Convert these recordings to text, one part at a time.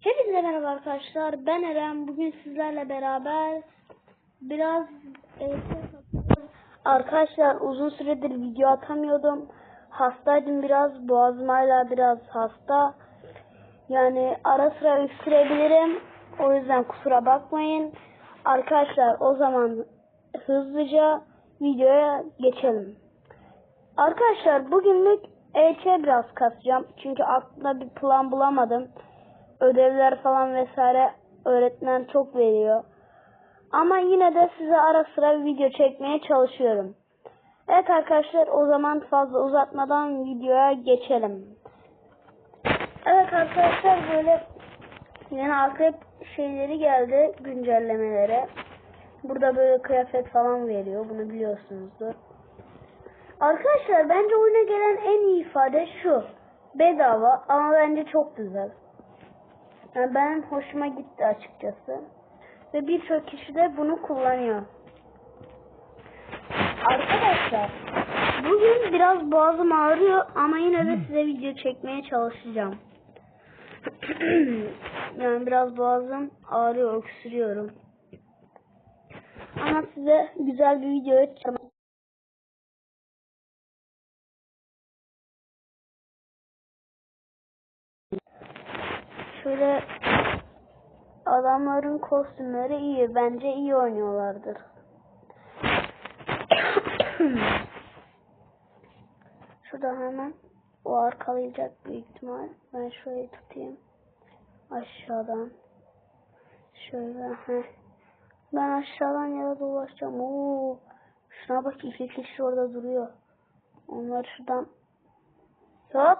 Hepinize merhaba arkadaşlar. Ben Eren. Bugün sizlerle beraber biraz e, arkadaşlar uzun süredir video atamıyordum. Hastaydım biraz. Boğazım hala biraz hasta. Yani ara sıra öksürebilirim. O yüzden kusura bakmayın. Arkadaşlar o zaman hızlıca videoya geçelim. Arkadaşlar bugünlük EÇ biraz kasacağım. Çünkü aklımda bir plan bulamadım. Ödevler falan vesaire öğretmen çok veriyor. Ama yine de size ara sıra video çekmeye çalışıyorum. Evet arkadaşlar o zaman fazla uzatmadan videoya geçelim. Evet arkadaşlar böyle yeni akrep şeyleri geldi güncellemelere. Burada böyle kıyafet falan veriyor. Bunu biliyorsunuzdur. Arkadaşlar bence oyuna gelen en iyi ifade şu. Bedava ama bence çok güzel. Yani ben hoşuma gitti açıkçası. Ve birçok kişi de bunu kullanıyor. Arkadaşlar bugün biraz boğazım ağrıyor ama yine de size video çekmeye çalışacağım. yani biraz boğazım ağrıyor, öksürüyorum. Ama size güzel bir video çekeceğim. Şöyle adamların kostümleri iyi. Bence iyi oynuyorlardır. Şurada hemen o arkalayacak büyük ihtimal. Ben şöyle tutayım. Aşağıdan. Şöyle. Heh. Ben aşağıdan yere dolaşacağım. Oo. Şuna bak iki kişi orada duruyor. Onları şuradan Hop.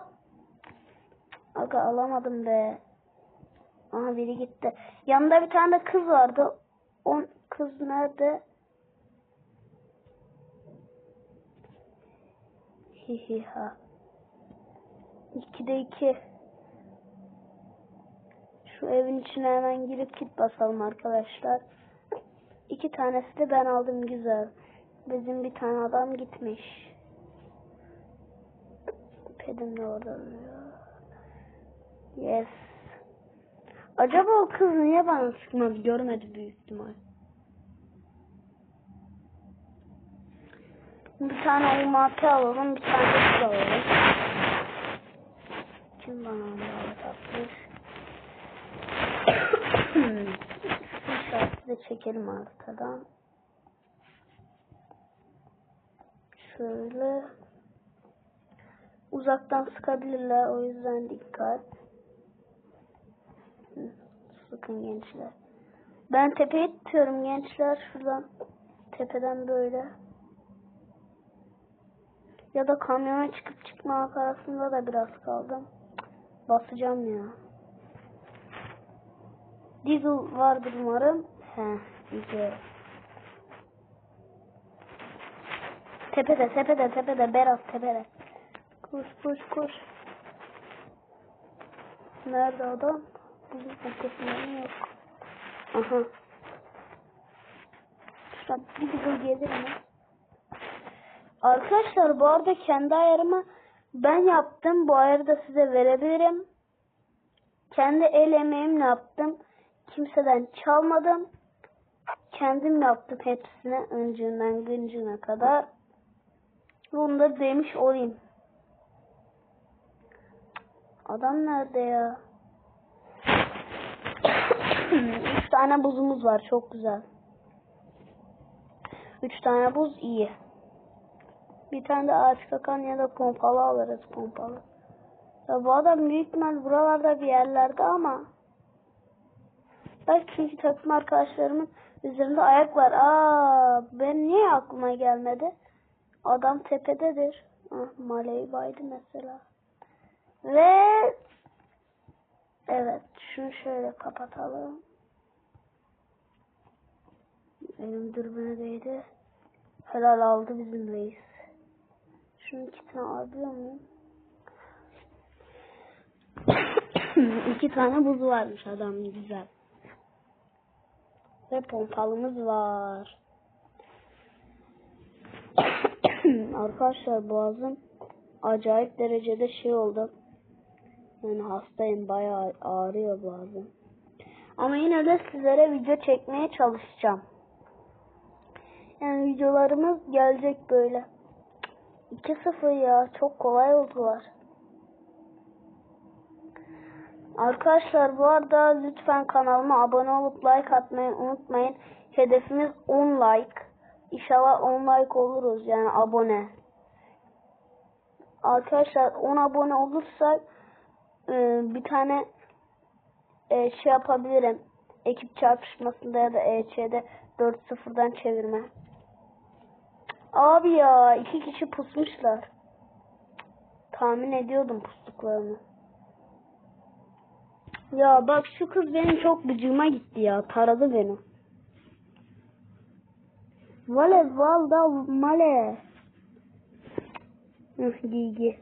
Aga alamadım be. Aha biri gitti. Yanında bir tane de kız vardı. O kız nerede? Hihiha. İkide iki. Şu evin içine hemen girip kit basalım arkadaşlar. İki tanesi de ben aldım güzel. Bizim bir tane adam gitmiş. Pedim de orada. Yes. Acaba o kız niye bana sıkmadı görmedi büyük ihtimal. Bir tane UMP alalım, bir tane kız alalım. Kim bana onları atmış? Şartı da çekelim arkadan. Şöyle. Uzaktan sıkabilirler o yüzden dikkat. Sıkın gençler. Ben tepeye tutuyorum gençler şuradan. Tepeden böyle. Ya da kamyona çıkıp çıkmamak arasında da biraz kaldım. Basacağım ya. Diesel vardır umarım. He, güzel. Tepede, tepede, tepede, Berat tepede. Koş, koş, koş. Nerede adam? Yok. Aha. Şuradan bir video gelir mi? Arkadaşlar bu arada kendi ayarımı ben yaptım. Bu ayarı da size verebilirim. Kendi el emeğimle yaptım. Kimseden çalmadım. Kendim yaptım hepsini öncünden güncüne kadar. Bunu da demiş olayım. Adam nerede ya? Üç tane buzumuz var. Çok güzel. Üç tane buz iyi. Bir tane de ağaç kakan ya da pompalı alırız pompalı. Ya bu adam büyük ihtimal buralarda bir yerlerde ama belki çünkü takım arkadaşlarımın üzerinde ayak var. Aa, ben niye aklıma gelmedi? Adam tepededir. Ah, Maleyi baydı mesela. Ve evet şunu şöyle kapatalım. Benim dürbüne değdi. Helal aldı bizim reis. Şunun ikisini alıyor muyum? İki tane buz varmış adam güzel. Ve pompalımız var. Arkadaşlar boğazım acayip derecede şey oldu. Yani hastayım bayağı ağrıyor bazen. Ama yine de sizlere video çekmeye çalışacağım. Yani videolarımız gelecek böyle. 2-0 ya çok kolay oldular. Arkadaşlar bu arada lütfen kanalıma abone olup like atmayı unutmayın. Hedefimiz 10 like. İnşallah 10 like oluruz yani abone. Arkadaşlar 10 abone olursak e, bir tane e, şey yapabilirim. Ekip çarpışmasında ya da EÇ'de 4-0'dan çevirme. Abi ya iki kişi pusmuşlar. Tahmin ediyordum pustuklarını. Ya bak şu kız benim çok gıcığıma gitti ya. Taradı beni. Vale valda male. Hıh giygi.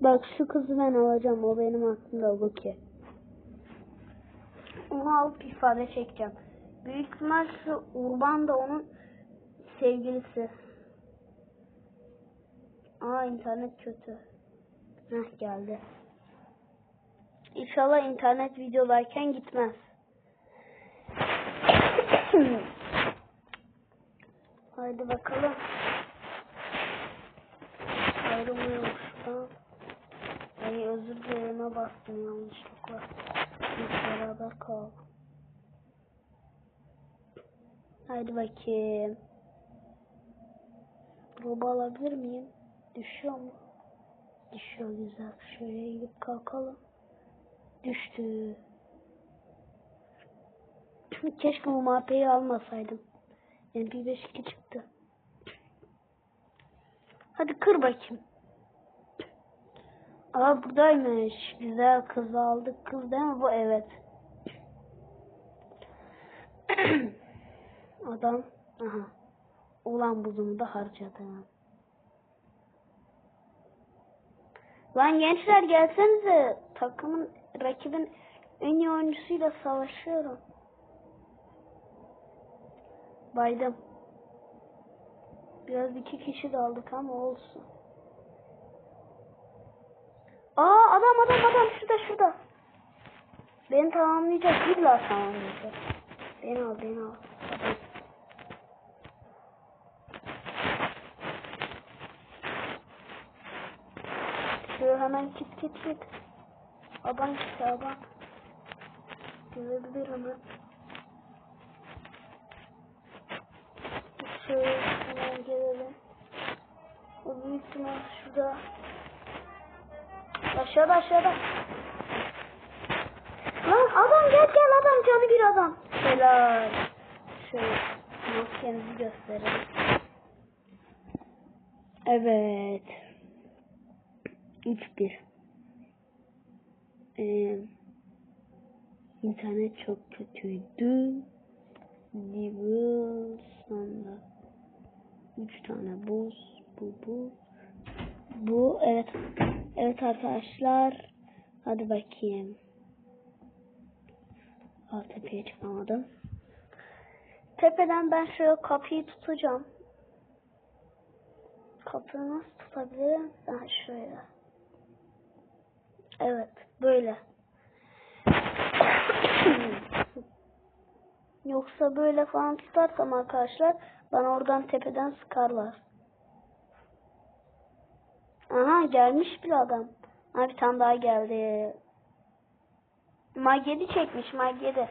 Bak şu kızı ben alacağım. O benim aklımda Luki. Onu alıp ifade çekeceğim. Büyük ihtimal şu Urban da onun sevgilisi. Aa internet kötü. Heh geldi. İnşallah internet videolarken gitmez. Haydi bakalım. Ayrılmıyormuş da. Ay özür dilerim bastım yanlışlıkla. Biz beraber kal. Haydi bakayım. Roba alabilir miyim? Düşüyor mu? Düşüyor güzel. Şöyle gidip kalkalım. Düştü. Keşke bu MHP'yi almasaydım. MP5 çıktı. Hadi kır bakayım. Aa buradaymış. Güzel kız aldık. Kız değil mi bu? Evet. Adam. Aha. Ulan buzumu da harcadım. Lan gençler gelsenize. Takımın rakibin en iyi oyuncusuyla savaşıyorum. Baydım. Biraz iki kişi de aldık ama olsun. Aa adam adam adam şurada şurada. Beni tamamlayacak illa tamamlayacak. Beni al beni al. Şöyle hemen git git git. Aban gitti aban. Gelebilir hemen. Şöyle hemen gelelim. O büyük ihtimal şurada. Aşağıda aşağıda. Lan adam gel gel adam canı bir adam. Helal. Şöyle maskenizi gösterelim. Evet. 3-1. Ee, internet çok kötüydü. Level sonra 3 tane buz bu bu. Bu evet. Evet arkadaşlar. Hadi bakayım. Alt tepeye çıkamadım. Tepeden ben şöyle kapıyı tutacağım. Kapıyı nasıl tutabilirim? Ben şöyle evet böyle Yoksa böyle falan tutarsam arkadaşlar bana oradan tepeden sıkarlar. Aha gelmiş bir adam. Ha bir tane daha geldi. Magedi çekmiş Magedi.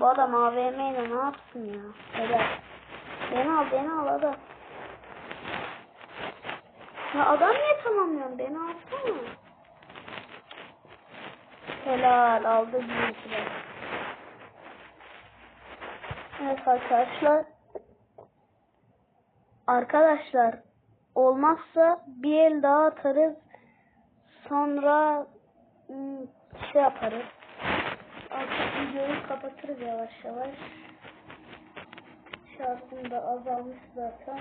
Bu adam AVM ile ne yapsın ya? Evet. Beni al beni al adam. Ya adam niye tamamlıyorsun? Beni alsana. Helal aldı bir Evet arkadaşlar. Arkadaşlar olmazsa bir el daha atarız. Sonra ım, şey yaparız. Artık videoyu kapatırız yavaş yavaş. Şarjım da azalmış zaten.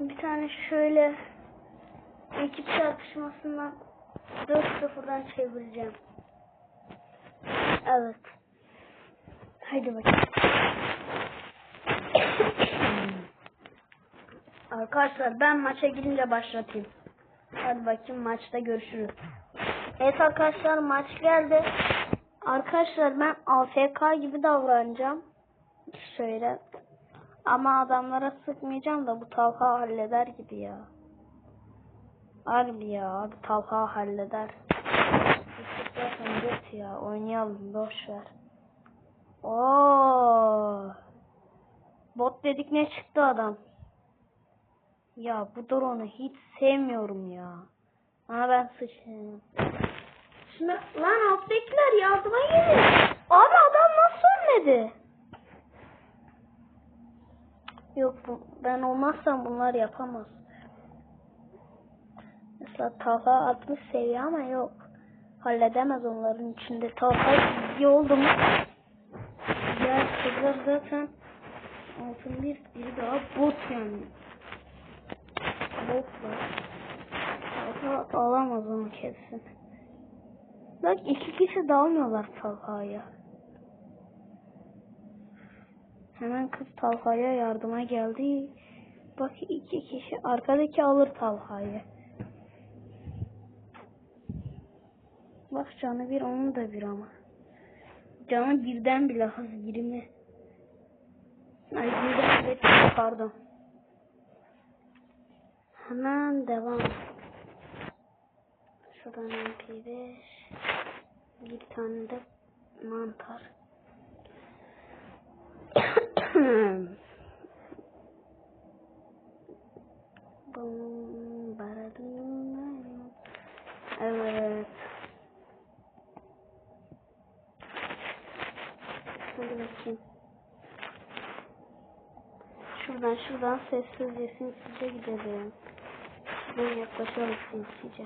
Bir tane şöyle ekip çarpışmasından 4-0'dan çevireceğim. Evet. Haydi bakayım. Arkadaşlar ben maça girince başlatayım. Hadi bakayım maçta görüşürüz. Evet arkadaşlar maç geldi. Arkadaşlar ben AFK gibi davranacağım. Şöyle. Ama adamlara sıkmayacağım da bu Talha halleder gibi ya. Harbi ya abi Talha halleder. Zaten göt ya oynayalım boş ver. Oo. Bot dedik ne çıktı adam. Ya bu drone'u hiç sevmiyorum ya. Ama ben sıçrayım. Şimdi lan alttakiler yardıma geliyor. Abi adam nasıl ölmedi? Yok ben olmazsam bunlar yapamaz. Mesela Talha 60 seviye ama yok. Halledemez onların içinde. Talha iyi oldu mu? Diğer kızlar zaten altın bir, biri daha bot yani. Botlar. Talha alamaz onu kesin. Bak iki kişi dalmıyorlar Talha'ya. Hemen kız Talha'ya yardıma geldi. Bak iki kişi arkadaki alır Talha'yı. Bak canı bir onun da bir ama. Canı birden bile hız 20. Ay birden bile pardon. Hemen devam. Şuradan MP5. Bir tane de mantar. Bum, baradum. Evet. Hadi bakayım. Şuradan sessizce sinsice gidelim. Şuradan yaklaşalım sinsice.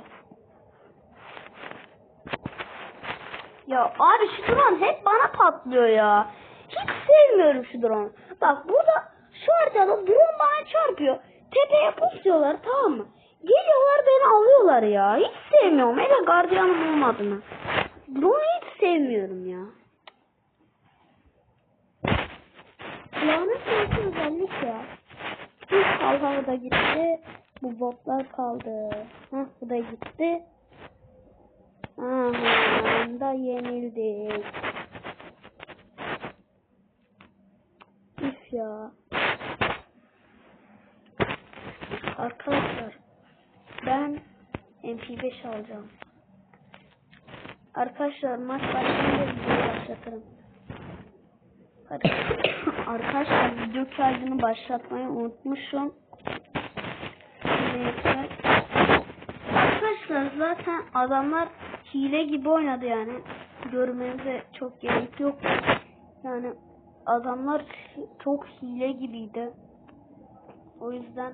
Ya abi şu drone hep bana patlıyor ya. Hiç sevmiyorum şu drone. Bak burada şu haritada drone bana çarpıyor. Tepeye pusuyorlar tamam mı? Geliyorlar beni alıyorlar ya. Hiç sevmiyorum. Hele gardiyanım olmadığını. Drone'u hiç sevmiyorum ya. Lanet olsun özellik ya. Bir Talha da gitti. Bu botlar kaldı. Hah bu da gitti. Aha da yenildik. Üf ya. Arkadaşlar ben MP5 alacağım. Arkadaşlar maç başlayınca videoyu başlatırım. Arkadaşlar video kaydını başlatmayı unutmuşum. Neyse. Arkadaşlar zaten adamlar hile gibi oynadı yani. Görmenize çok gerek yok. Yani adamlar çok hile gibiydi. O yüzden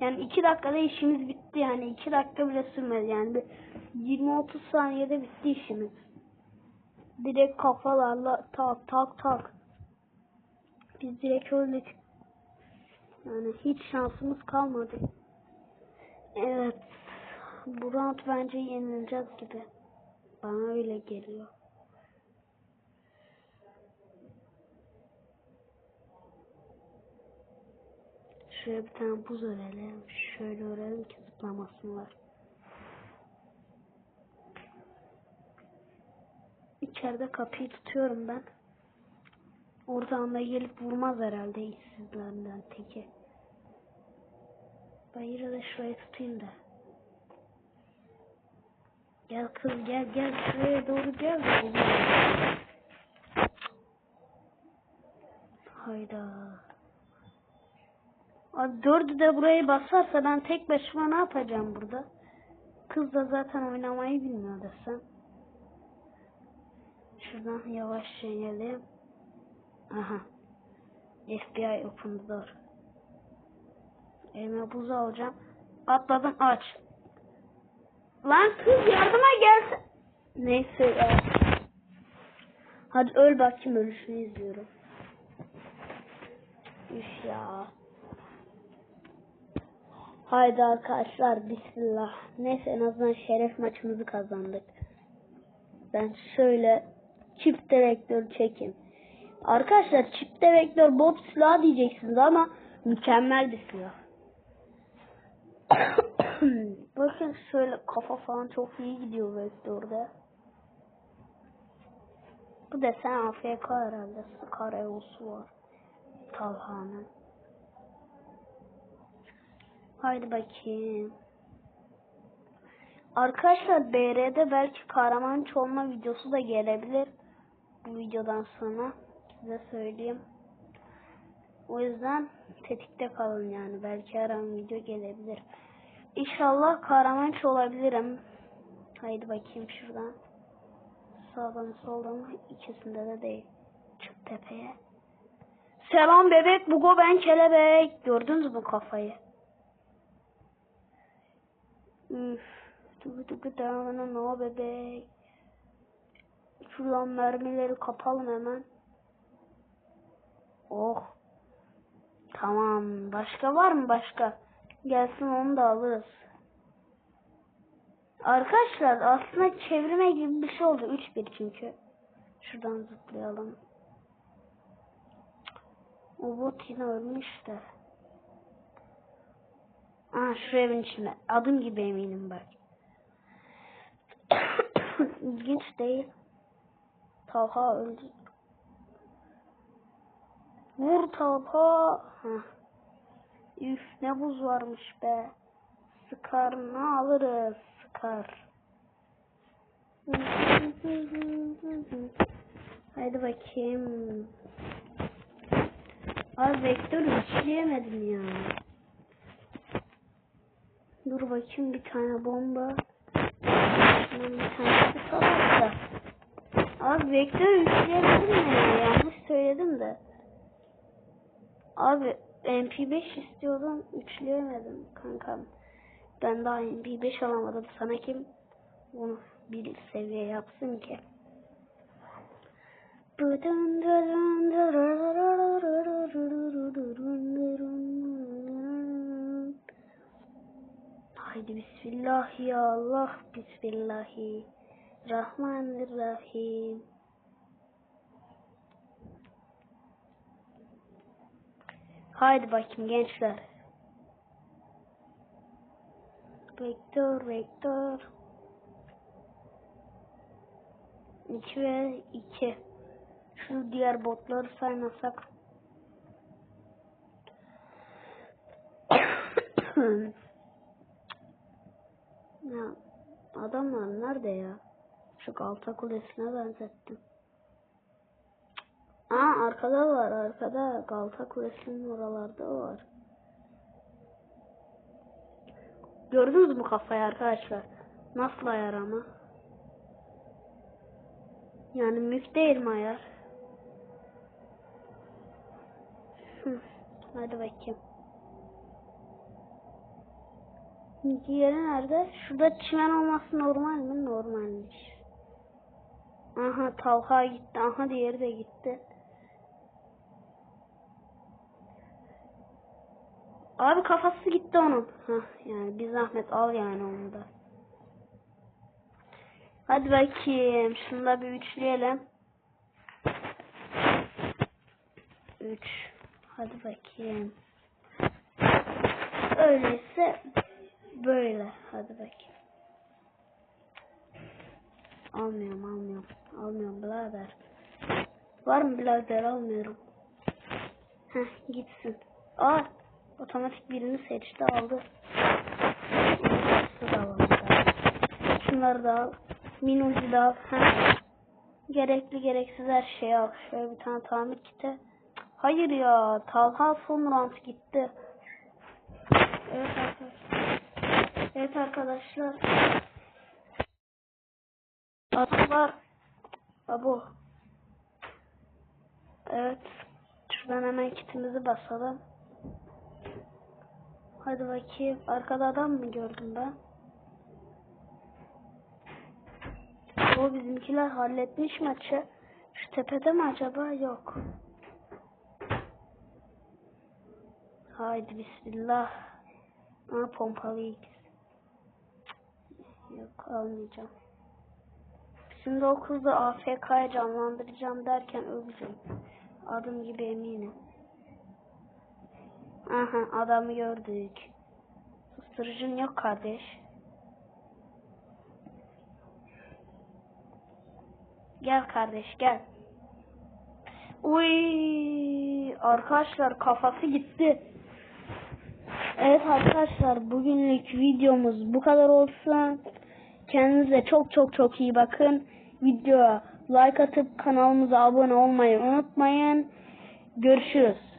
yani iki dakikada işimiz bitti yani iki dakika bile sürmedi yani bir 20-30 saniyede bitti işimiz. Direkt kafalarla tak tak tak. Biz direkt öldük. Yani hiç şansımız kalmadı. Evet. Bu round bence yenileceğiz gibi. Bana öyle geliyor. Şuraya bir tane buz örelim. Şöyle örelim ki zıplamasınlar. İçeride kapıyı tutuyorum ben. Oradan da gelip vurmaz herhalde işsizlerden teki. Ben yine de şurayı tutayım da. Gel kız gel gel şuraya doğru gel. Hayda. Abi dördü de burayı basarsa ben tek başıma ne yapacağım burada? Kız da zaten oynamayı bilmiyor desem. Şuradan yavaşça inelim. Aha. FBI open the door. Elime buz alacağım. Atladım aç. Lan kız yardıma gelsin. Neyse ya. Hadi öl bakayım ölüşünü izliyorum. Üf ya. Haydi arkadaşlar bismillah. Neyse en azından şeref maçımızı kazandık. Ben şöyle çift direktör çekeyim. Arkadaşlar çift direktör bot silah diyeceksiniz ama mükemmel bir silah. Bakın şöyle kafa falan çok iyi gidiyor vektörde. Bu desen AFK herhalde. Karayolusu var. Talha'nın. Haydi bakayım. Arkadaşlar BR'de belki kahraman olma videosu da gelebilir. Bu videodan sonra size söyleyeyim. O yüzden tetikte kalın yani. Belki her video gelebilir. İnşallah kahraman olabilirim. Haydi bakayım şuradan. Sağdan soldan ikisinde de değil. Çık tepeye. Selam bebek Bugo ben kelebek. Gördünüz mü kafayı? Üf. Tıkı tıkı dağına no bebek. Şuradan mermileri kapalım hemen. Oh. Tamam. Başka var mı başka? Gelsin onu da alırız. Arkadaşlar aslında çevirme gibi bir şey oldu. 3-1 çünkü. Şuradan zıplayalım. O bot yine ölmüş de. Aa şu evin içinde. Adım gibi eminim bak. İlginç değil. Talha öldü. Vur. Heh. Üf ne buz varmış be. Sıkar ne alırız. Sıkar. Haydi bakayım. Abi vektör işleyemedim ya. Dur bakayım bir tane bomba. Bir tane salak da. Abi vektör işleyemedim ya. Yanlış söyledim de. Abi MP5 istiyordum. Üçleyemedim kankam. Ben daha MP5 alamadım. Sana kim bunu bir seviye yapsın ki? Haydi bismillah ya Allah bismillahi Haydi bakayım gençler. Vektör, vektör. 2 ve 2. Şu diğer botları saymasak. ya adamlar nerede ya? Şu Galata Kulesi'ne benzettim. Aa arkada var arkada Galata Kulesi'nin oralarda var. Gördünüz mü kafayı arkadaşlar? Nasıl ayar ama? Yani mük değil mi ayar? Hı, hadi bakayım. Diğeri nerede? Şurada çimen olması normal mi? Normalmiş. Aha Talha gitti. Aha diğeri de gitti. Abi kafası gitti onun. Hah yani bir zahmet al yani onu da. Hadi bakayım. Şunu da bir üçleyelim. Üç. Hadi bakayım. Öyleyse böyle. Hadi bakayım. Almıyorum almıyorum. Almıyorum birader. Var mı birader almıyorum. Heh gitsin. Aa otomatik birini seçti aldı. Şunları da al. Minucu da al. Heh. Gerekli gereksiz her şeyi al. Şöyle bir tane tamir kiti. Hayır ya. Talha son round gitti. Evet arkadaşlar. Evet arkadaşlar. Adamlar. Abo. Evet. Şuradan hemen kitimizi basalım. Hadi bakayım. Arkada adam mı gördüm ben? O bizimkiler halletmiş maçı. Şu tepede mi acaba? Yok. Haydi bismillah. Ha pompalı X. Yok almayacağım. Şimdi o kızı AFK'ya canlandıracağım derken öleceğim. Adım gibi eminim. Aha adamı gördük. Susturucun yok kardeş. Gel kardeş gel. Uy arkadaşlar kafası gitti. Evet arkadaşlar bugünlük videomuz bu kadar olsun. Kendinize çok çok çok iyi bakın. Videoya like atıp kanalımıza abone olmayı unutmayın. Görüşürüz.